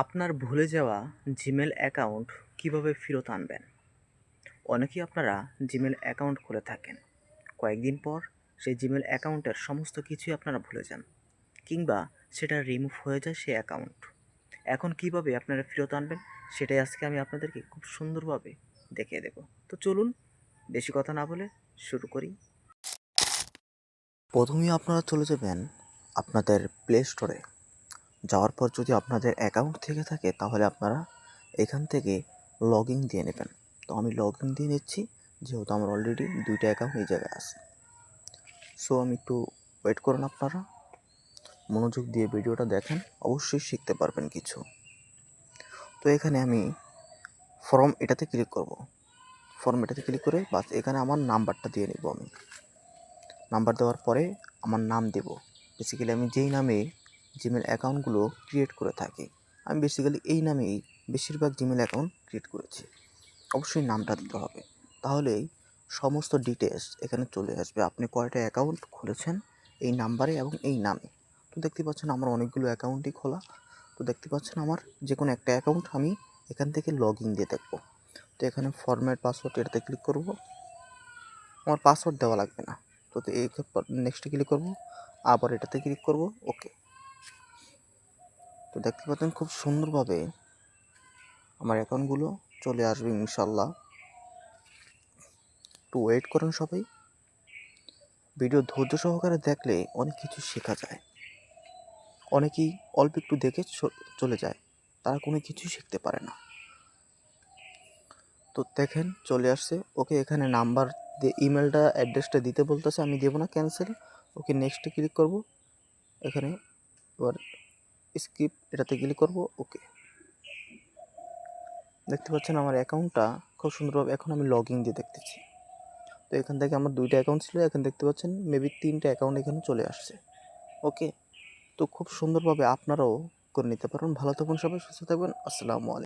আপনার ভুলে যাওয়া জিমেল অ্যাকাউন্ট কীভাবে ফেরত আনবেন? অনেকেই আপনারা জিমেল অ্যাকাউন্ট খুলে থাকেন। কয়েকদিন পর সেই জিমেল অ্যাকাউন্টের সমস্ত কিছুই আপনারা ভুলে যান, কিংবা সেটা রিমুভ হয়ে যায় সেই অ্যাকাউন্ট। এখন কীভাবে আপনারা ফেরত আনবেন সেটাই আজকে আমি আপনাদেরকে খুব সুন্দরভাবে দেখিয়ে দেব। তো চলুন, বেশি কথা না বলে শুরু করি। প্রথমেই আপনারা চলে যাবেন আপনাদের প্লে স্টোরে যাওয়ার পর যদি আপনাদের অ্যাকাউন্ট থেকে থাকে, তাহলে আপনারা এখান থেকে লগ ইন দিয়ে নেবেন। তো আমি লগ ইন দিয়ে নিচ্ছি, যেহেতু আমার অলরেডি দুইটা অ্যাকাউন্ট এই জায়গায় আছে। সো আমি একটু ওয়েট করুন আপনারা। মনোযোগ দিয়ে ভিডিওটা দেখেন, অবশ্যই শিখতে পারবেন কিছু। তো এখানে আমি ফর্ম এটাতে ক্লিক করব। ফর্ম এটাতে ক্লিক করে বাস এখানে আমার নাম্বারটা দিয়ে নেব আমি। নাম্বার দেওয়ার পরে আমার নাম দেব। বেসিক্যালি আমি যেই নামে জিমেল অ্যাকাউন্টগুলো ক্রিয়েট করে থাকি। আমি বেসিক্যালি এই নামেই বেশিরভাগ জিমেল অ্যাকাউন্ট ক্রিয়েট করেছি। অবশ্যই নামটা দিতে হবে। তাহলেই সমস্ত ডিটেলস এখানে চলে আসবে। আপনি কয়টা অ্যাকাউন্ট খুলেছেন এই নাম্বারে এবং এই নামে। তো দেখতে পাচ্ছেন আমার অনেকগুলো অ্যাকাউন্টই খোলা। তো দেখতে পাচ্ছেন আমার যে কোনো একটা অ্যাকাউন্ট আমি এখান থেকে লগ ইন দিয়ে দেখব। তো এখানে ফরম্যাট পাসওয়ার্ড এটাতে ক্লিক করব। আমার পাসওয়ার্ড দেওয়া লাগবে না। তো এই নেক্সটে ক্লিক করব। আবার এটাতে ক্লিক করব। ওকে তো দেখতে পাচ্ছেন খুব সুন্দরভাবে আমার অ্যাকাউন্টগুলো চলে আসবে ইনশাল্লাহ একটু ওয়েট করেন সবাই। ভিডিও ধৈর্য সহকারে দেখলে অনেক কিছু শেখা যায়। অনেকেই অল্প একটু দেখে চলে যায়, তারা কোনো কিছুই শিখতে পারে না। তো দেখেন চলে আসছে। ওকে এখানে নাম্বার দিয়ে ইমেলটা অ্যাড্রেসটা দিতে বলতেছে, আমি দেবো না ক্যান্সেল ওকে নেক্সটে ক্লিক করব। এখানে এবার স্কিপ এটাতে ক্লিক করব ওকে দেখতে পাচ্ছেন আমার অ্যাকাউন্টটা খুব সুন্দরভাবে এখন আমি লগ ইন দিয়ে দেখতেছি। তো এখান থেকে আমার দুইটা অ্যাকাউন্ট ছিল, এখন দেখতে পাচ্ছেন মেবি তিনটা অ্যাকাউন্ট এখানে চলে আসছে। ওকে তো খুব সুন্দরভাবে আপনারাও করে নিতে পারেন। ভালো থাকুন সবাই, সুস্থ থাকবেন আসসালামু আলাইকুম।